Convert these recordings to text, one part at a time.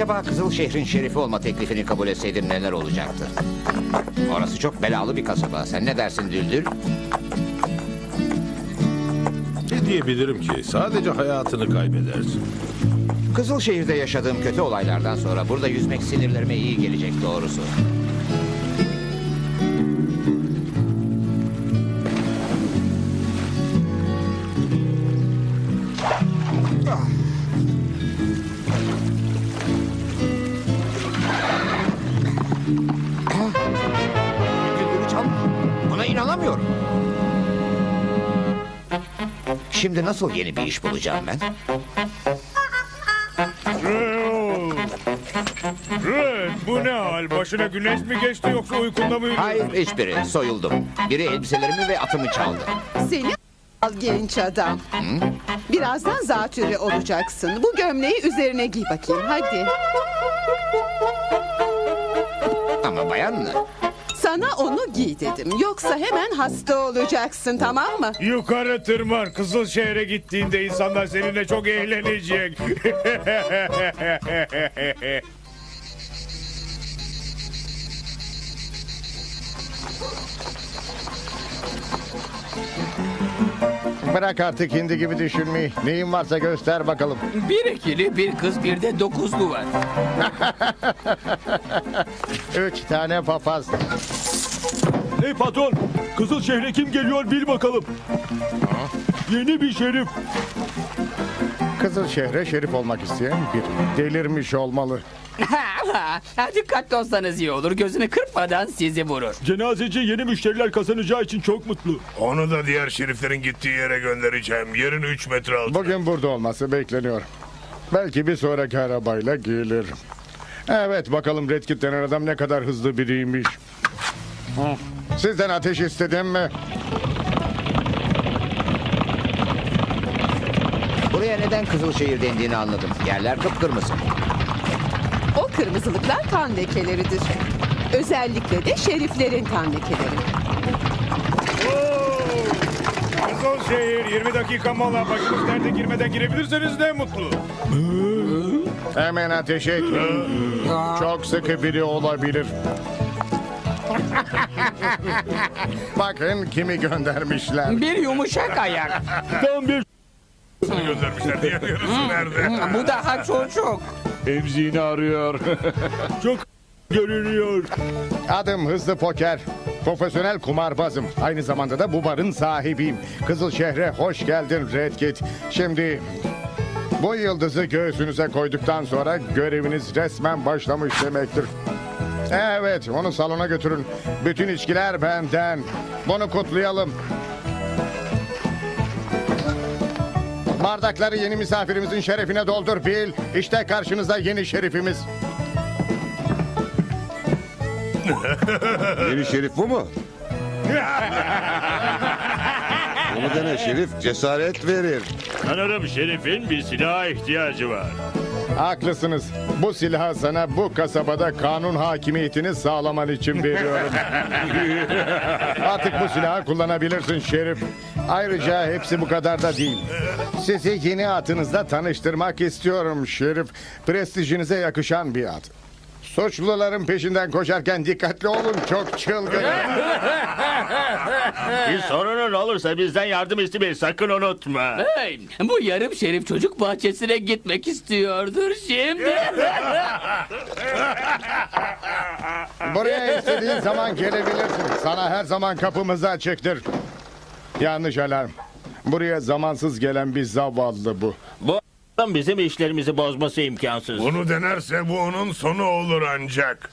Acaba Kızılşehir'in şerifi olma teklifini kabul etseydin neler olacaktı? Orası çok belalı bir kasaba. Sen ne dersin Düldül? Ne diyebilirim ki? Sadece hayatını kaybedersin. Kızılşehir'de yaşadığım kötü olaylardan sonra burada yüzmek sinirlerime iyi gelecek doğrusu. Şimdi nasıl yeni bir iş bulacağım ben? Red, bu ne hal? Başına güneş mi geçti yoksa uykunda mı uyudun? Hayır hiçbiri. Soyuldum. Biri elbiselerimi ve atımı çaldı. Seni al genç adam. Birazdan zatürre olacaksın. Bu gömleği üzerine giy bakayım hadi. Ama bayan mı? Sana onu giy dedim. Yoksa hemen hasta olacaksın tamam mı? Yukarı tırman. Kızılşehir'e gittiğinde insanlar seninle çok eğlenecek. Bırak artık hindi gibi düşünmeyi. Neyin varsa göster bakalım. Bir ikili, bir kız, bir de dokuzlu var. Üç tane papaz. Hey patron, Kızılşehir'e kim geliyor bil bakalım. Yeni bir şerif. Kızıl şehre şerif olmak isteyen biri. Delirmiş olmalı. Dikkatli olsanız iyi olur. Gözünü kırpmadan sizi vurur. Cenazeci yeni müşteriler kazanacağı için çok mutlu. Onu da diğer şeriflerin gittiği yere göndereceğim. Yerin 3 metre altı. Bugün burada olması bekleniyor. Belki bir sonraki arabayla gelir. Evet bakalım Red Kit denen adam ne kadar hızlı biriymiş. Sizden ateş istedim mi? Buraya neden Kızılşehir dendiğini anladım. Yerler kıpkırmızı. O kırmızılıklar kan lekeleridir. Özellikle de şeriflerin kan lekeleri. Kızılşehir 20 dakika mola. Başınız derde girmeden girebilirseniz ne mutlu. Hemen ateş etmeyin. Çok sıkı biri olabilir. Bakın kimi göndermişler. Bir yumuşak ayak. Tam bir göndermişler. Diğer yarısı nerede? Bu daha çocuk. emziğini arıyor. çok görünüyor. Adım Hızlı Poker. Profesyonel kumarbazım. Aynı zamanda da bu barın sahibiyim. Kızıl şehre hoş geldin Red Kit. Şimdi bu yıldızı göğsünüze koyduktan sonra göreviniz resmen başlamış demektir. Evet, onu salona götürün. Bütün içkiler benden. Bunu kutlayalım. Bardakları yeni misafirimizin şerefine doldur Bill. İşte karşınızda yeni şerifimiz. Yeni şerif bu mu? Onu dene şerif cesaret verir. Sanırım şerifin bir silaha ihtiyacı var. Haklısınız. Bu silahı sana bu kasabada kanun hakimiyetini sağlaman için veriyorum. Artık bu silahı kullanabilirsin Şerif. Ayrıca hepsi bu kadar da değil. Sizi yeni atınızla tanıştırmak istiyorum Şerif. Prestijinize yakışan bir at. Suçluların peşinden koşarken dikkatli olun çok çılgın. Bir sorunun olursa bizden yardım istemeyi sakın unutma. Hey, bu yarım şerif çocuk bahçesine gitmek istiyordur şimdi. Buraya istediğin zaman gelebilirsin. Sana her zaman kapımız açıktır. Yanlış alarm. Buraya zamansız gelen bir zavallı bu. Bu adam bizim işlerimizi bozması imkansız. Bunu denerse bu onun sonu olur ancak.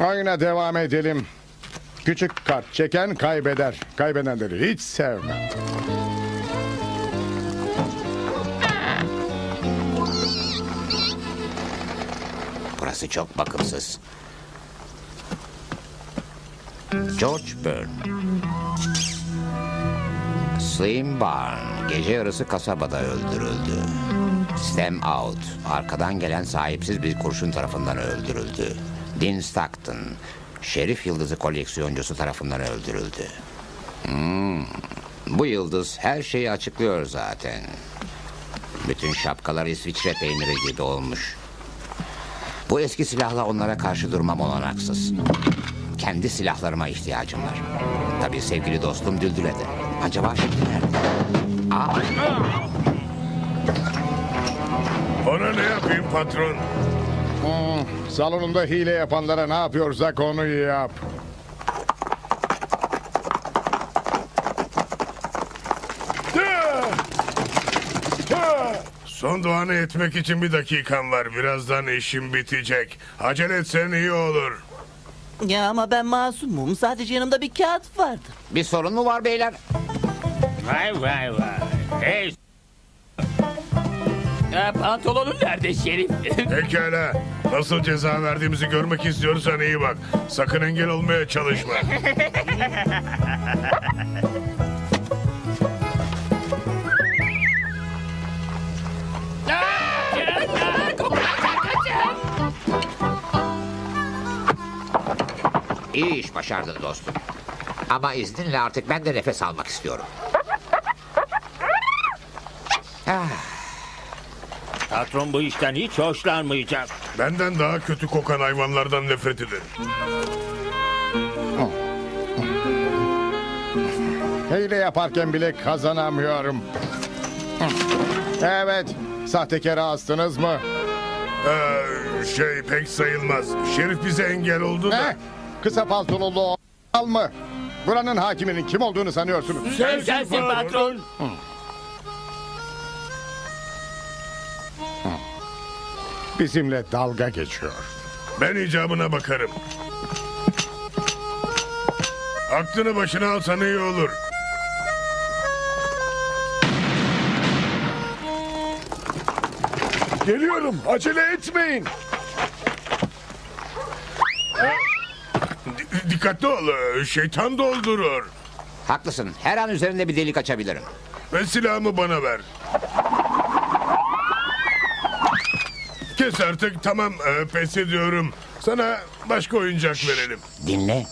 Oyuna devam edelim. Küçük kart çeken kaybeder. Kaybedenleri hiç sevmem. Burası çok bakımsız. George Byrne. Slim Barn gece yarısı kasabada öldürüldü. Stem Out arkadan gelen sahipsiz bir kurşun tarafından öldürüldü. Dean Stockton Şerif Yıldızı koleksiyoncusu tarafından öldürüldü. Hmm, bu yıldız her şeyi açıklıyor zaten. Bütün şapkalar İsviçre peyniri gibi olmuş. Bu eski silahla onlara karşı durmam olanaksız. Kendi silahlarıma ihtiyacım var. Tabii sevgili dostum Düldül'e. Acaba şimdi nerede? Aa, Ona ne yapayım patron? Salonunda hile yapanlara ne yapıyorsak onu yap. Son duanı etmek için bir dakikan var. Birazdan işim bitecek. Acele etsen iyi olur. Ya ama ben masumum. Sadece yanımda bir kağıt vardı. bir sorun mu var beyler? Vay vay vay. Hey Ha, pantolonun nerede Şerif? Pekala. Nasıl ceza verdiğimizi görmek istiyorsan iyi bak. Sakın engel olmaya çalışma. İyi iş başardın dostum. Ama izninle artık ben de nefes almak istiyorum. Ah, patron bu işten hiç hoşlanmayacak. Benden daha kötü kokan hayvanlardan nefret ederim. Hile yaparken bile kazanamıyorum. Evet, sahtekara astınız mı? Ee, şey pek sayılmaz. Şerif bize engel oldu da. Ne? Kısa paltolu o al mı? Buranın hakiminin kim olduğunu sanıyorsunuz? Sen sensin patron. Bizimle dalga geçiyor. Ben icabına bakarım. Aklını başına alsan iyi olur. Geliyorum. Acele etmeyin. Di- dikkatli ol. Şeytan doldurur. haklısın. Her an üzerinde bir delik açabilirim. Ve silahımı bana ver. Kes artık tamam ee, pes ediyorum. Sana başka oyuncak verelim. Dinle.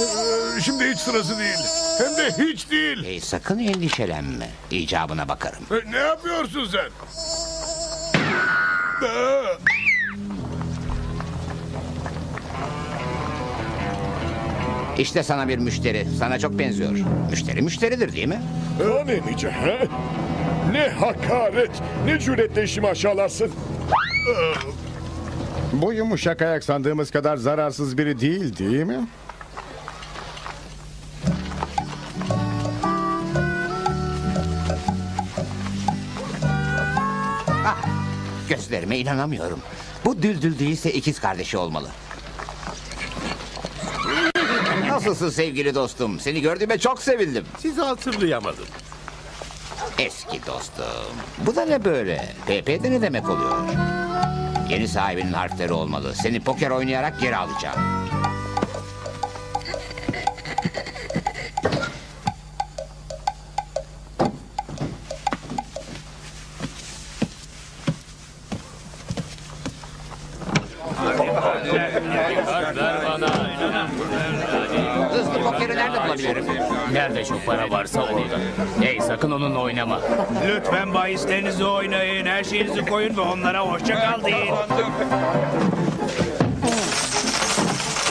Ee, Şimdi hiç sırası değil. Hem de hiç değil. Hey, sakın endişelenme. İcabına bakarım. Ee, Ne yapıyorsun sen? Aa! İşte sana bir müşteri. Sana çok benziyor. Müşteri müşteridir değil mi? O ne nice he? Ne hakaret. Ne cüretle işimi aşağılarsın. Bu yumuşak ayak sandığımız kadar zararsız biri değil değil mi? Gözlerime inanamıyorum. Bu düldül değilse ikiz kardeşi olmalı. Nasılsın sevgili dostum? Seni gördüğüme çok sevindim. Sizi hatırlayamadım. Eski dostum. Bu da ne böyle? PP'de ne demek oluyor? Yeni sahibinin harfleri olmalı. Seni poker oynayarak geri alacağım. Nerede çok para varsa orada. Hey sakın onunla oynama. Lütfen bahislerinizi oynayın, her şeyinizi koyun ve onlara hoşça kal deyin.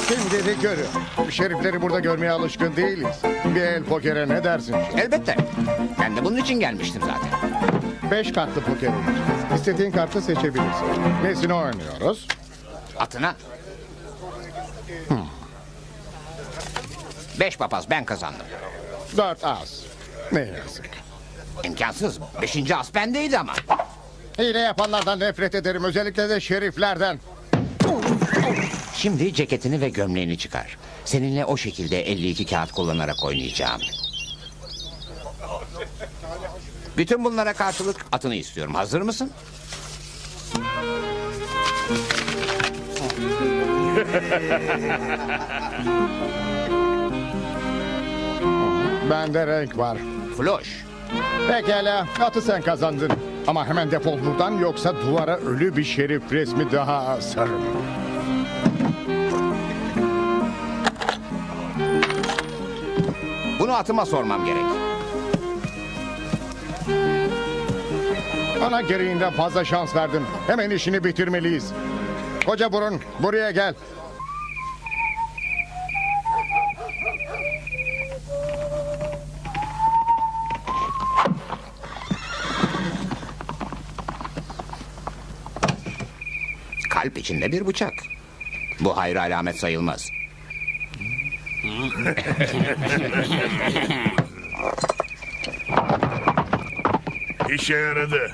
Şimdi de görün. Şerifleri burada görmeye alışkın değiliz. Bir el pokere ne dersin? Elbette. Ben de bunun için gelmiştim zaten. Beş kartlı poker oynayacağız. İstediğin kartı seçebilirsin. Nesini oynuyoruz? Atına. Beş papaz ben kazandım. Dört az. Ne yazık. İmkansız. Beşinci as bendeydi ama. Hile yapanlardan nefret ederim. Özellikle de şeriflerden. Şimdi ceketini ve gömleğini çıkar. Seninle o şekilde 52 kağıt kullanarak oynayacağım. Bütün bunlara karşılık atını istiyorum. Hazır mısın? Bende renk var. Floş. Pekala. Atı sen kazandın. Ama hemen defol buradan yoksa duvara ölü bir şerif resmi daha asarım. Bunu atıma sormam gerek. Bana gereğinden fazla şans verdin. Hemen işini bitirmeliyiz. Koca burun buraya gel. Kalp içinde bir bıçak. Bu hayır alamet sayılmaz. İşe yaradı.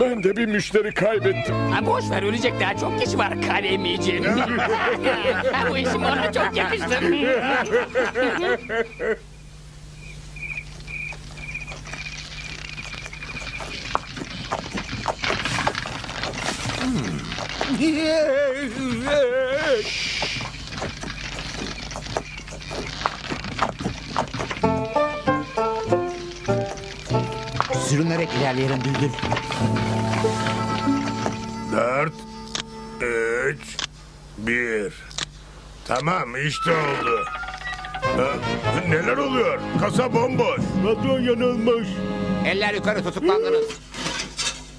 Ben de bir müşteri kaybettim. Ha, boş ver ölecek daha çok kişi var kalemicim. Bu işim ona çok yakıştı. Sürünerek ilerleyelim Düldül. Dört, üç, bir. Tamam işte oldu. Ha, neler oluyor? Kasa bomboş. Patron yanılmış. Eller yukarı tutuklandınız.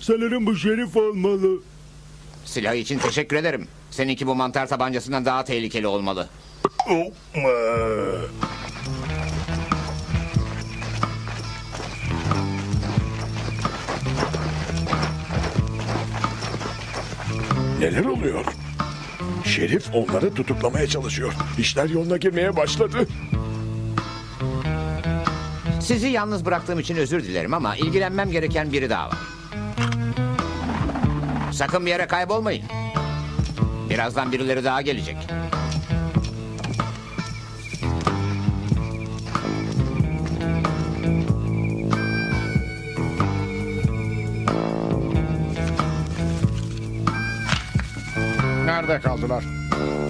Sanırım bu şerif olmalı. Silah için teşekkür ederim. Seninki bu mantar tabancasından daha tehlikeli olmalı. Neler oluyor? Şerif onları tutuklamaya çalışıyor. İşler yoluna girmeye başladı. Sizi yalnız bıraktığım için özür dilerim ama ilgilenmem gereken biri daha var. Sakın bir yere kaybolmayın. Birazdan birileri daha gelecek. Nerede kaldılar?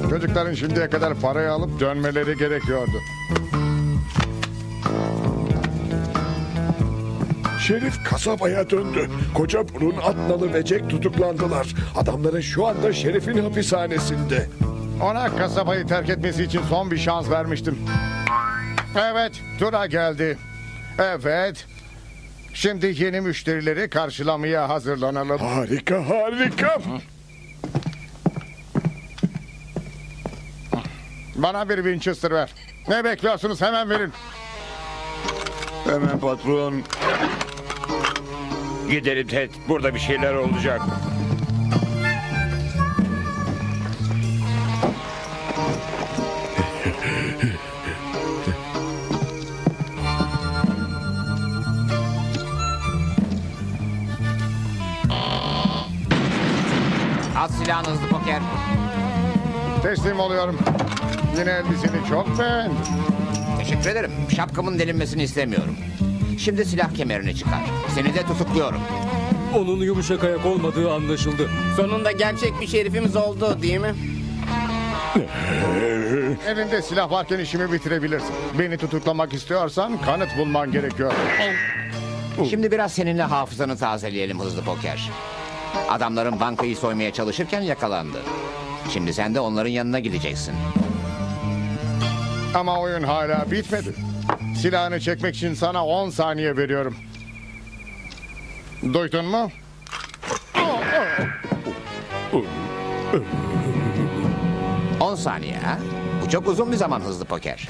Çocukların şimdiye kadar parayı alıp dönmeleri gerekiyordu. Şerif kasabaya döndü. Koca burun Atnalı ve Jack tutuklandılar. Adamların şu anda Şerif'in hapishanesinde. Ona kasabayı terk etmesi için son bir şans vermiştim. Evet, tura geldi. Evet. Şimdi yeni müşterileri karşılamaya hazırlanalım. Harika harika. Bana bir Winchester ver. Ne bekliyorsunuz hemen verin. Hemen patron. Gidelim Ted. Burada bir şeyler olacak. At silahını hızlı poker. Teslim oluyorum. Yine elbiseni çok beğendim. Teşekkür ederim. Şapkamın delinmesini istemiyorum. Şimdi silah kemerini çıkar. Seni de tutukluyorum. Onun yumuşak ayak olmadığı anlaşıldı. Sonunda gerçek bir şerifimiz oldu değil mi? Elinde silah varken işimi bitirebilirsin. Beni tutuklamak istiyorsan kanıt bulman gerekiyor. Şimdi biraz seninle hafızanı tazeleyelim hızlı poker. Adamların bankayı soymaya çalışırken yakalandı. Şimdi sen de onların yanına gideceksin. Ama oyun hala bitmedi. Silahını çekmek için sana 10 saniye veriyorum. Duydun mu? 10 saniye ha? Bu çok uzun bir zaman hızlı poker.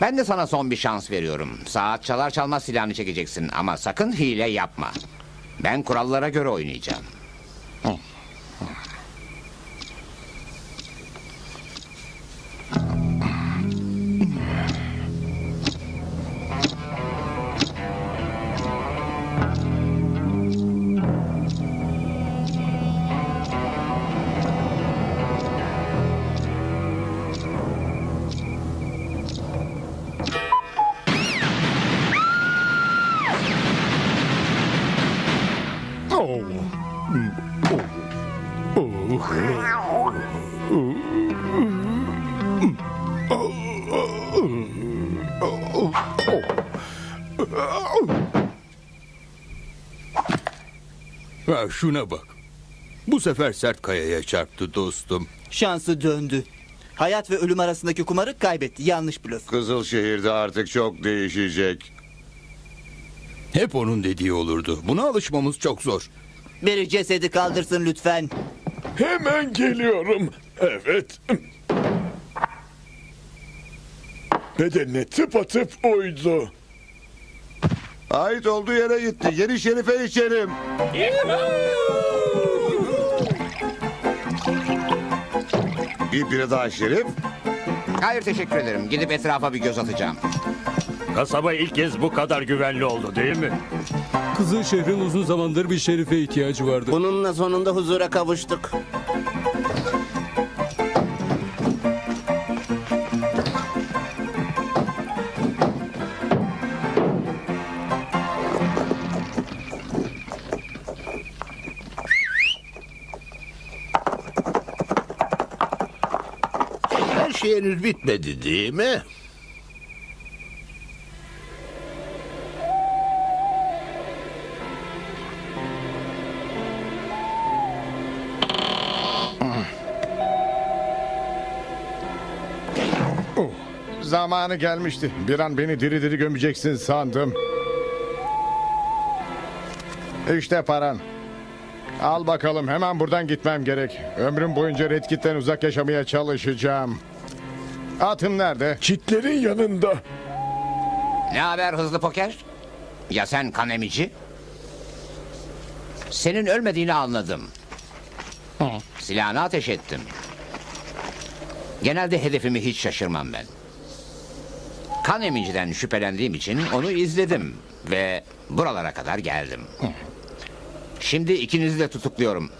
Ben de sana son bir şans veriyorum. Saat çalar çalmaz silahını çekeceksin ama sakın hile yapma. Ben kurallara göre oynayacağım. Ha, şuna bak. Bu sefer sert kayaya çarptı dostum. Şansı döndü. Hayat ve ölüm arasındaki kumarı kaybetti. Yanlış blöf. Kızılşehir'de artık çok değişecek. Hep onun dediği olurdu. Buna alışmamız çok zor. Biri cesedi kaldırsın lütfen. Hemen geliyorum. Evet. Bedenine tıpatıp uydu. Ait olduğu yere gitti. Yeni şerife içerim. Bir biri daha şerif. Hayır teşekkür ederim. Gidip etrafa bir göz atacağım. Kasaba ilk kez bu kadar güvenli oldu değil mi? Kızıl şehrin uzun zamandır bir şerife ihtiyacı vardı. Bununla sonunda huzura kavuştuk. Her şey henüz bitmedi değil mi? Zamanı gelmişti. Bir an beni diri diri gömeceksin sandım. İşte paran. Al bakalım hemen buradan gitmem gerek. Ömrüm boyunca Redkit'ten uzak yaşamaya çalışacağım. Atım nerede? Çitlerin yanında. Ne haber hızlı poker? Ya sen kan emici? Senin ölmediğini anladım. Silahını ateş ettim. Genelde hedefimi hiç şaşırmam ben. Kan emiciden şüphelendiğim için onu izledim ve buralara kadar geldim. Şimdi ikinizi de tutukluyorum.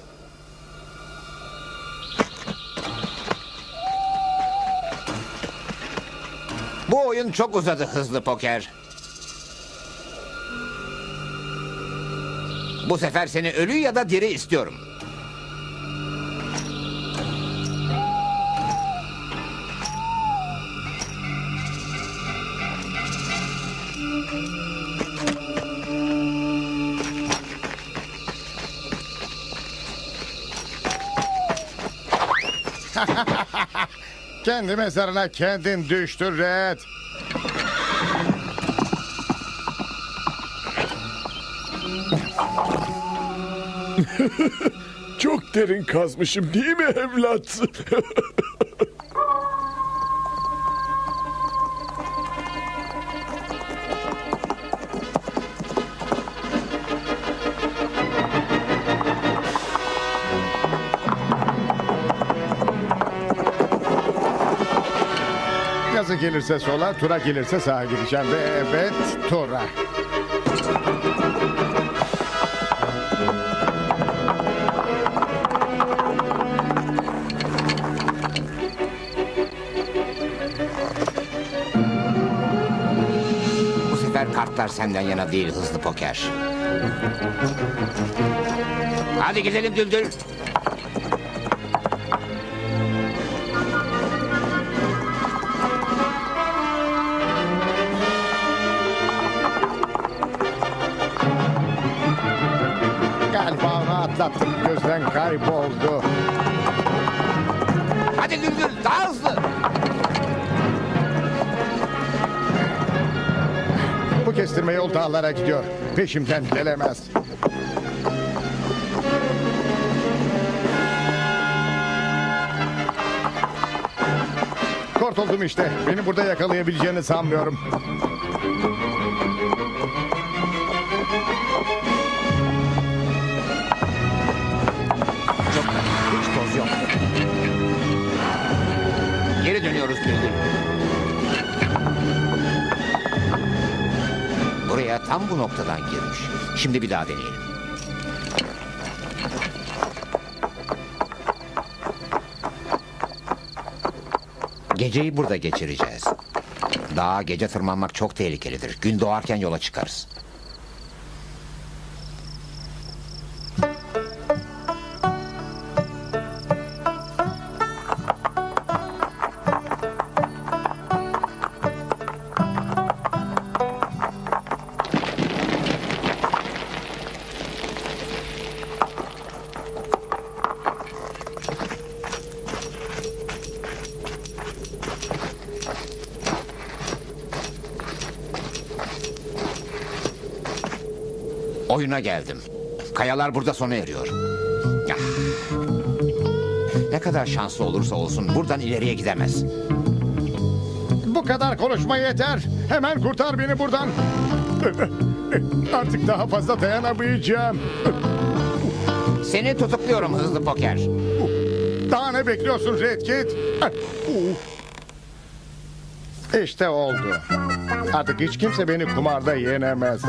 Bu oyun çok uzadı hızlı poker. Bu sefer seni ölü ya da diri istiyorum. Kendi mezarına kendin düştün Red. Çok derin kazmışım değil mi evlat? gelirse sola, tura gelirse sağa gideceğim. Ve evet, tura. Bu sefer kartlar senden yana değil hızlı poker. Hadi gidelim Düldül. Atlattım, gözden kayboldu. Hadi Düldül daha hızlı. Bu kestirme yol dağlara gidiyor. Peşimden gelemez. Kort oldum işte. Beni burada yakalayabileceğini sanmıyorum. Tam bu noktadan girmiş. Şimdi bir daha deneyelim. Geceyi burada geçireceğiz. Dağa gece tırmanmak çok tehlikelidir. Gün doğarken yola çıkarız. Oyuna geldim. Kayalar burada sona eriyor. Ah. Ne kadar şanslı olursa olsun buradan ileriye gidemez. Bu kadar konuşma yeter. Hemen kurtar beni buradan. Artık daha fazla dayanamayacağım. Seni tutukluyorum hızlı poker. Daha ne bekliyorsun Red Kit? İşte oldu. Artık hiç kimse beni kumarda yenemez.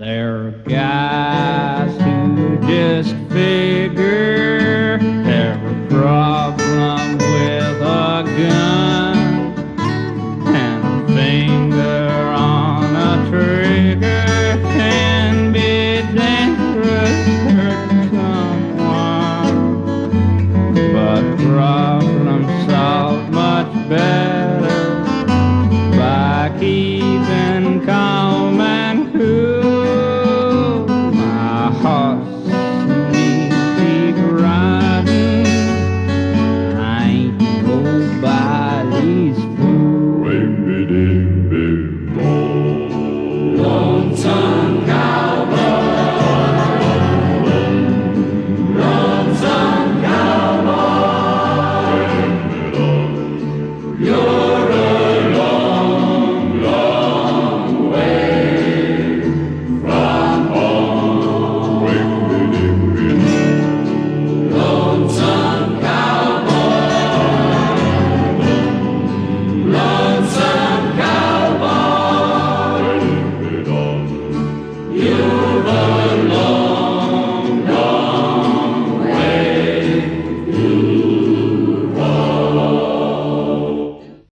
There are guys who just figure they're a.